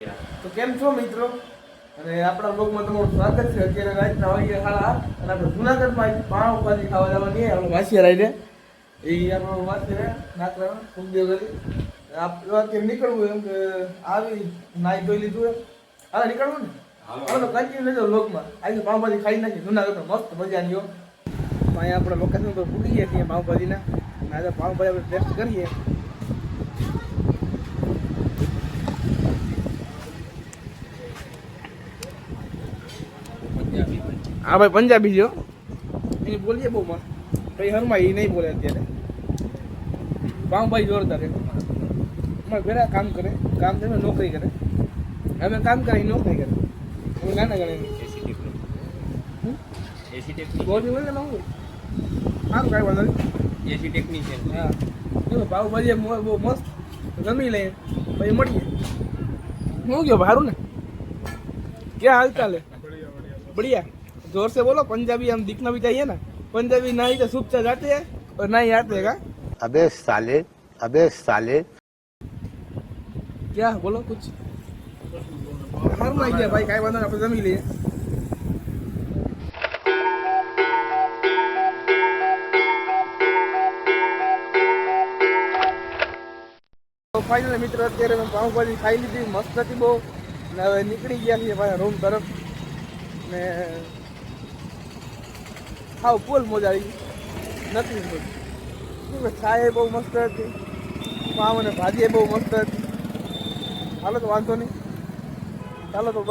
તો કેમ છો મિત્રો? અને આપણા બ્લોગમાં તમારું સ્વાગત છે. અત્યારે રાતના વાગ્યા સાડા અને આપણે જુનાગઢમાં પાણ ઉપાધિ ખાવા જવાની આપણે વાસિયા રાઈડે એ આપણો વાસિયા નાકરા ઉદ્યોગ કરી આપણે નીકળવું એમ કે આવી નાઈ ધોઈ લીધું એમ. હાલ નીકળવું ને? હાલો. કન્ટિન્યુ લેજો બ્લોગમાં આજે પાઉંભાજી ખાઈ નાખી જુનાગઢમાં મસ્ત મજા આવ્યો અહીંયા આપણે લોકેશન પર પૂરી ગયા છીએ પાઉંભાજીના આજે પાવભાજી આપણે ટેસ્ટ કરીએ. આ ભાઈ પંજાબી જો એ બોલીએ બહુ મસ્ત. ભાઈ હરમાં એ નહીં બોલે અત્યારે. પામભાઈ જોરદાર અમારે ઘરે કામ કરે. કામ કરે નોકરી કરે. અમે કામ કરે નોકરી કરે. અમે નાના ગણે એસી ટેકનિક બોલી બોલે ને હું સારું કાંઈ વાંધો નહીં. એસી હા. જો પાવભાજી બહુ મસ્ત. જમી લે પછી મળીએ. હું ગયો ભારું ને? ક્યાં હાલ ચાલે? બઢિયા. जोर से बोलो पंजाबी हम दिखना भी चाहिए ना पंजाबी ना ही तो सूप से जाते हैं और ना ही आते हैं का अबे साले अबे साले क्या बोलो कुछ हर नहीं किया भाई काय बंदा આપણે જમી લઈએ તો ફાઇનલ મિત્રો અત્યારે મેં પાઉંભાજી ખાઈ લીધી મસ્ત હતી બહુ ને હવે નીકળી ગયા છીએ પાછા રૂમ તરફ ને હાવ ફૂલ મજા આવી નથી કે છાય બહુ મસ્ત હતી. પાવ અને ભાજી બહુ મસ્ત હતી. હાલો તો વાંધો નહીં. ચાલો તો.